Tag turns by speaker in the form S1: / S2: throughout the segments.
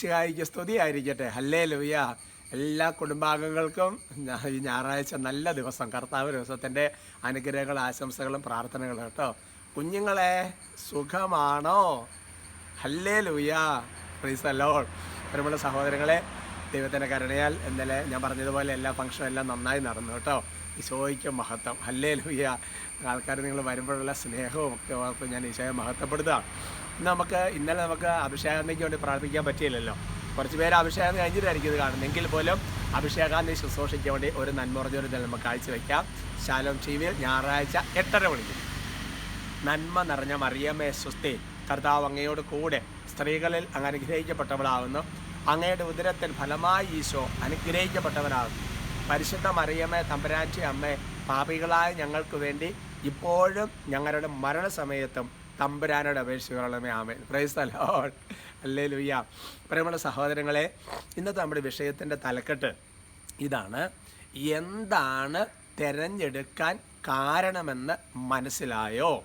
S1: ശിഹായിക്ക് സ്തുതിയായിരിക്കട്ടെ. ഹല്ലേ ലൂയ എല്ലാ കുടുംബാംഗങ്ങൾക്കും ഈ ഞായറാഴ്ച നല്ല ദിവസം കർത്താവ് ദിവസത്തിന്റെ അനുഗ്രഹങ്ങളും ആശംസകളും പ്രാർത്ഥനകളും കേട്ടോ. കുഞ്ഞുങ്ങളെ സുഖമാണോ? ഹല്ലേ ലൂയ പ്രീസലോൾ ഒരുപാട് സഹോദരങ്ങളെ ദൈവത്തിന്റെ കരുണയാൽ ഇന്നലെ ഞാൻ പറഞ്ഞതുപോലെ എല്ലാ ഫംഗ്ഷനും എല്ലാം നന്നായി നടന്നു കേട്ടോ. ഈശോയ്ക്ക് മഹത്വം. ഹല്ലേ ലൂയ ആൾക്കാർ നിങ്ങൾ വരുമ്പോഴുള്ള സ്നേഹവും ഒക്കെ ഓർത്ത് ഞാൻ ഈശോയെ മഹത്വപ്പെടുത്തുകയാണ് ഇന്ന് നമുക്ക് ഇന്നലെ നമുക്ക് അഭിഷേകാന്തിക്ക് വേണ്ടി പ്രാർത്ഥിക്കാൻ പറ്റിയില്ലല്ലോ. കുറച്ച് പേര് അഭിഷേകം കഴിഞ്ഞിട്ടായിരിക്കും ഇത് കാണുന്നത്. എങ്കിൽ പോലും അഭിഷേകാന്തി ശുശ്രൂഷയ്ക്ക് വേണ്ടി ഒരു നന്മറഞ്ഞൊരു നമുക്ക് കാഴ്ചവെക്കാം. ശാലോം ടി വിയിൽ ഞായറാഴ്ച എട്ടര മണിക്ക്. നന്മ നിറഞ്ഞ മറിയമ്മേ സുസ്തി കർത്താവ് അങ്ങയോട് കൂടെ സ്ത്രീകളിൽ അങ്ങ് അനുഗ്രഹിക്കപ്പെട്ടവളാകുന്നു. അങ്ങയുടെ ഉദരത്തിൽ ഫലമായി ഈശോ അനുഗ്രഹിക്കപ്പെട്ടവനാകുന്നു. പരിശുദ്ധ മറിയമ്മേ തമ്പരാറ്റി അമ്മേ പാപികളായ ഞങ്ങൾക്ക് വേണ്ടി ഇപ്പോഴും ഞങ്ങളുടെ മരണസമയത്തും തമ്പുരാനോട് അപേക്ഷിക്കണമേ ആമേൻ. പ്രൈസ് തലോൾ അല്ലേ ലുയ്യ പ്രിയമുള്ള സഹോദരങ്ങളെ ഇന്നത്തെ നമ്മുടെ വിഷയത്തിന്റെ തലക്കെട്ട് ഇതാണ്. എന്താണ് തിരഞ്ഞെടുക്കാൻ കാരണമെന്ന് മനസ്സിലായോ?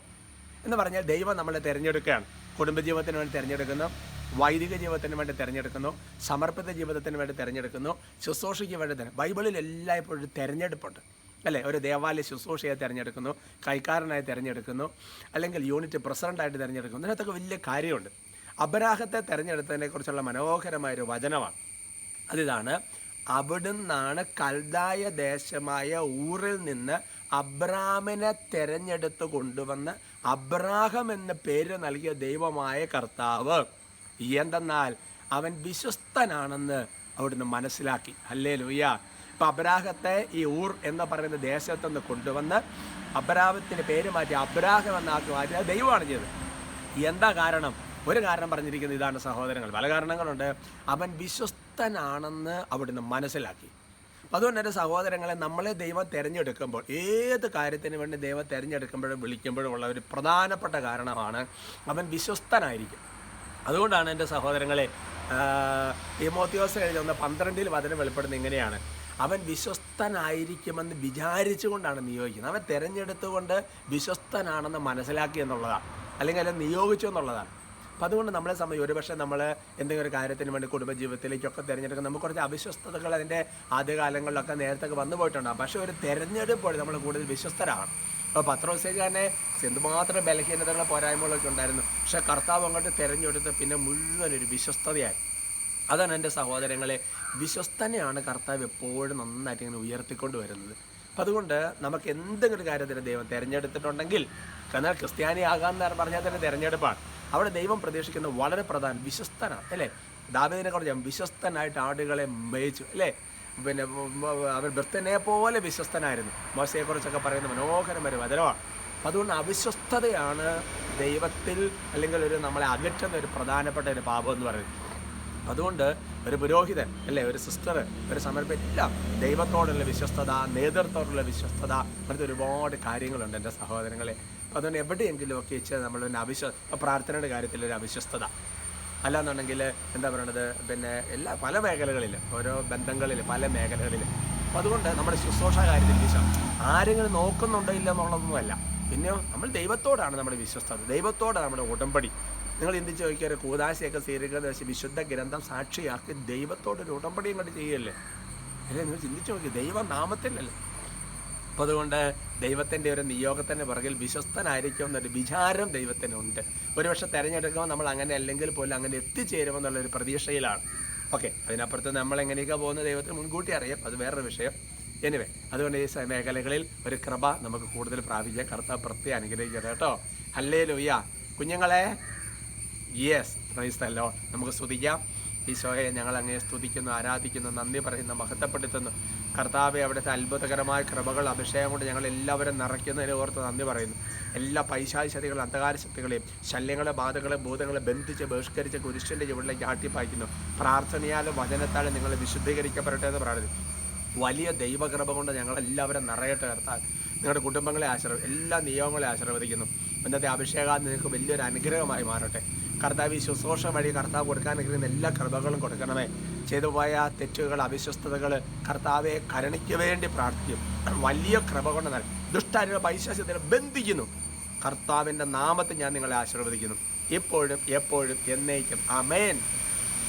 S1: എന്ന് പറഞ്ഞാൽ ദൈവം നമ്മളെ തിരഞ്ഞെടുക്കുകയാണ്. കുടുംബജീവിതത്തിന് വേണ്ടി തിരഞ്ഞെടുക്കുന്നു വൈദിക ജീവിതത്തിന് വേണ്ടി തിരഞ്ഞെടുക്കുന്നു സമർപ്പിത ജീവിതത്തിന് വേണ്ടി തിരഞ്ഞെടുക്കുന്നു ശുശ്രൂഷയ്ക്ക് വേണ്ടി തന്നെ ബൈബിളിൽ എല്ലായ്പ്പോഴും തിരഞ്ഞെടുപ്പുണ്ട്. അല്ലേ? ഒരു ദേവാലയ ശുശ്രൂഷയെ തിരഞ്ഞെടുക്കുന്നു കൈക്കാരനായി തിരഞ്ഞെടുക്കുന്നു അല്ലെങ്കിൽ യൂണിറ്റ് പ്രസിഡന്റായിട്ട് തിരഞ്ഞെടുക്കുന്നു. ഇതിനകത്തൊക്കെ വലിയ കാര്യമുണ്ട്. അബ്രാഹത്തെ തിരഞ്ഞെടുത്തതിനെക്കുറിച്ചുള്ള മനോഹരമായൊരു വചനമാണ്. അതിതാണ് അവിടുന്നാണ് കൽദായ ദേശമായ ഊറിൽ നിന്ന് അബ്രാമിനെ തെരഞ്ഞെടുത്ത് കൊണ്ടുവന്ന് അബ്രാഹം എന്ന പേര് നൽകിയ ദൈവമായ കർത്താവ്. എന്തെന്നാൽ അവൻ വിശ്വസ്തനാണെന്ന് അവിടുന്ന് മനസ്സിലാക്കി. അല്ലേ ലൂയ ഇപ്പം അബ്രാഹത്തെ ഈ ഊർ എന്ന് പറയുന്ന ദേശത്തുനിന്ന് കൊണ്ടുവന്ന് അബ്രാഹത്തിന് പേര് മാറ്റി അബ്രാഹം എന്നാക്കി മാറ്റി അത് ദൈവമാണ് ചെയ്തത്. എന്താ കാരണം? ഒരു കാരണം പറഞ്ഞിരിക്കുന്നത് ഇതാണ് സഹോദരങ്ങൾ. പല കാരണങ്ങളുണ്ട്. അവൻ വിശ്വസ്തനാണെന്ന് അവിടുന്ന് മനസ്സിലാക്കി. അതുകൊണ്ട് എന്റെ സഹോദരങ്ങളെ നമ്മളെ ദൈവം തിരഞ്ഞെടുക്കുമ്പോൾ ഏത് കാര്യത്തിന് വേണ്ടി ദൈവം തിരഞ്ഞെടുക്കുമ്പോഴും വിളിക്കുമ്പോഴും ഉള്ള ഒരു പ്രധാനപ്പെട്ട കാരണമാണ് അവൻ വിശ്വസ്തനായിരിക്കും. അതുകൊണ്ടാണ് എന്റെ സഹോദരങ്ങളെ തിമോത്തിയോസ് എഴുതുന്ന പന്ത്രണ്ടിൽ വചനം വെളിപ്പെടുന്നത് ഇങ്ങനെയാണ്. അവൻ വിശ്വസ്തനായിരിക്കുമെന്ന് വിചാരിച്ചുകൊണ്ടാണ് നിയോഗിക്കുന്നത്. അവൻ തിരഞ്ഞെടുത്തുകൊണ്ട് വിശ്വസ്തനാണെന്ന് മനസ്സിലാക്കി എന്നുള്ളതാണ്. അല്ലെങ്കിൽ അല്ല നിയോഗിച്ചു എന്നുള്ളതാണ്. അപ്പം അതുകൊണ്ട് നമ്മളെ സംബന്ധിച്ച് ഒരുപക്ഷെ നമ്മൾ എന്തെങ്കിലും ഒരു കാര്യത്തിന് വേണ്ടി കുടുംബജീവിതത്തിലേക്കൊക്കെ തിരഞ്ഞെടുക്കുന്ന നമുക്ക് കുറച്ച് അവിശ്വസ്തതകൾ അതിന്റെ ആദ്യകാലങ്ങളിലൊക്കെ നേരത്തെ വന്നു പോയിട്ടുണ്ടാകും പക്ഷേ ഒരു തിരഞ്ഞെടുപ്പ് നമ്മൾ കൂടുതൽ വിശ്വസ്തരാണ്. അപ്പോൾ പത്രോസേഖാനെ എന്തുമാത്രം ബലഹീനതകളും പോരായ്മകളൊക്കെ ഉണ്ടായിരുന്നു. പക്ഷേ കർത്താവ് അങ്ങോട്ട് തിരഞ്ഞെടുത്ത് പിന്നെ മുഴുവൻ ഒരു വിശ്വസ്തതയായി. അതാണ് എന്റെ സഹോദരങ്ങളെ. വിശ്വസ്തനെയാണ് കർത്താവ് എപ്പോഴും നന്നായിട്ട് ഇങ്ങനെ ഉയർത്തിക്കൊണ്ട് വരുന്നത്. അപ്പം അതുകൊണ്ട് നമുക്ക് എന്തെങ്കിലും കാര്യത്തിന് ദൈവം തിരഞ്ഞെടുത്തിട്ടുണ്ടെങ്കിൽ എന്നാൽ ക്രിസ്ത്യാനിയാകാൻ പറഞ്ഞാൽ തന്നെ തിരഞ്ഞെടുപ്പാണ്. അവിടെ ദൈവം പ്രതീക്ഷിക്കുന്ന വളരെ പ്രധാനം വിശ്വസ്തനാണ് അല്ലേ? ദാവേദിനെ കുറിച്ച് വിശ്വസ്തനായിട്ട് ആടുകളെ മേയിച്ചു അല്ലേ? പിന്നെ അവർ വൃത്തനെ പോലെ വിശ്വസ്തനായിരുന്നു. മോശയെക്കുറിച്ചൊക്കെ പറയുന്ന മനോഹരമായ വചനമാണ്. അതുകൊണ്ട് അവിശ്വസ്തതയാണ് ദൈവത്തിൽ അല്ലെങ്കിൽ ഒരു നമ്മളെ അകറ്റുന്ന ഒരു പ്രധാനപ്പെട്ട ഒരു പാപം എന്ന് പറയുന്നത്. അതുകൊണ്ട് ഒരു പുരോഹിതൻ അല്ലേ ഒരു സിസ്റ്റർ ഒരു സമർപ്പ എല്ലാം ദൈവത്തോടുള്ള വിശ്വസ്തത നേതൃത്വത്തോടുള്ള വിശ്വസ്തത അങ്ങനത്തെ ഒരുപാട് കാര്യങ്ങളുണ്ട് എന്റെ സഹോദരങ്ങളെ. അതുകൊണ്ട് എവിടെയെങ്കിലും ഒക്കെ വെച്ച് നമ്മളൊരു അവിശ്വ പ്രാർത്ഥനയുടെ കാര്യത്തിൽ ഒരു അവിശ്വസ്തത. അല്ലാന്നുണ്ടെങ്കിൽ എന്താ പറയണത്? പിന്നെ എല്ലാ പല മേഖലകളിൽ ഓരോ ബന്ധങ്ങളിൽ പല മേഖലകളിൽ അപ്പോൾ അതുകൊണ്ട് നമ്മുടെ ശുശ്രൂഷ കാര്യത്തിൽ വിശ്വാസം ആരെങ്കിലും നോക്കുന്നുണ്ടോ ഇല്ല എന്നുള്ളതൊന്നുമല്ല. പിന്നെ നമ്മൾ ദൈവത്തോടാണ് നമ്മുടെ വിശ്വസ്തത. ദൈവത്തോടാണ് നമ്മുടെ ഉടമ്പടി. നിങ്ങൾ എന്ത് ചോദിക്കാറ്? കൂതാശയൊക്കെ സ്വീകരിക്കുന്നത് വെച്ച് വിശുദ്ധ ഗ്രന്ഥം സാക്ഷിയാക്കി ദൈവത്തോടൊരു ഉടമ്പടി ഇങ്ങോട്ട് ചെയ്യല്ലേ? അല്ലേ നിങ്ങൾ ചിന്തിച്ചു നോക്കി ദൈവം നാമത്തിലല്ലേ അപ്പോൾ അതുകൊണ്ട് ദൈവത്തിന്റെ ഒരു നിയോഗത്തിന്റെ പുറകിൽ വിശ്വസ്തനായിരിക്കും എന്നൊരു വിചാരം ദൈവത്തിനുണ്ട് ഒരുപക്ഷെ തിരഞ്ഞെടുക്കുമ്പോൾ നമ്മൾ അങ്ങനെ അല്ലെങ്കിൽ പോലും അങ്ങനെ എത്തിച്ചേരുമെന്നുള്ളൊരു പ്രതീക്ഷയിലാണ്. ഓക്കെ അതിനപ്പുറത്ത് നമ്മൾ എങ്ങനെയൊക്കെ പോകുന്ന ദൈവത്തിന് മുൻകൂട്ടി അറിയാം. അത് വേറൊരു വിഷയം. എനിവേ അതുകൊണ്ട് ഈ മേഖലകളിൽ ഒരു കൃപ നമുക്ക് കൂടുതൽ പ്രാപിക്കാം. കറുത്ത പ്രത്യേകം അനുഗ്രഹിക്കട്ടെ കേട്ടോ. അല്ലേ ലൂയ്യ കുഞ്ഞുങ്ങളെ യെസ് ക്രൈസ്തല്ലോ നമുക്ക് സ്തുതിക്കാം. ഈശോയെ ഞങ്ങൾ അങ്ങേ സ്തുതിക്കുന്നു ആരാധിക്കുന്നു നന്ദി പറയുന്നു മഹത്വപ്പെടുത്തുന്നു. കർത്താവെ അവിടുത്തെ അത്ഭുതകരമായ കൃപകൾ അഭിഷേകം കൊണ്ട് ഞങ്ങൾ എല്ലാവരും നിറയ്ക്കുന്നതിനെ ഓർത്ത് നന്ദി പറയുന്നു. എല്ലാ പൈശാചികളും അന്ധകാര ശക്തികളെയും ശല്യങ്ങളെ ബാധകളെ ഭൂതങ്ങളെ ബന്ധിച്ച് ബഹിഷ്കരിച്ച് കുരിശിന്റെ ചുവടിലേക്ക് ആട്ടിപ്പായിക്കുന്നു. പ്രാർത്ഥനയാലും വചനത്താലും നിങ്ങൾ വിശുദ്ധീകരിക്കപ്പെടട്ടെ എന്ന് പ്രാർത്ഥിക്കുന്നു. വലിയ ദൈവകൃപ കൊണ്ട് ഞങ്ങളെല്ലാവരും നിറയട്ടെ കർത്താൻ നിങ്ങളുടെ കുടുംബങ്ങളെ ആശീർവ എല്ലാ നിയമങ്ങളെ ആശീർവദിക്കുന്നു. ഇന്നത്തെ അഭിഷേകം നിങ്ങൾക്ക് വലിയൊരു അനുഗ്രഹമായി മാറട്ടെ. കർത്താവ് ശുശ്രൂഷ വഴി കർത്താവ് കൊടുക്കാൻ കഴിയുന്ന എല്ലാ കൃപകളും കൊടുക്കണമേ. ചെയ്തു പോയ തെറ്റുകൾ അവിശ്വസ്തതകൾ കർത്താവെ കരുണയ്ക്ക് വേണ്ടി പ്രാർത്ഥിക്കും. വലിയ കൃപ കൊണ്ട് നൽകും ദുഷ്ടാരുടെ പൈശാസ്യത്തിനെ ബന്ധിക്കുന്നു. കർത്താവിന്റെ നാമത്തെ ഞാൻ നിങ്ങളെ ആശീർവദിക്കുന്നു. ഇപ്പോഴും എപ്പോഴും എന്നേക്കും. അമേൻ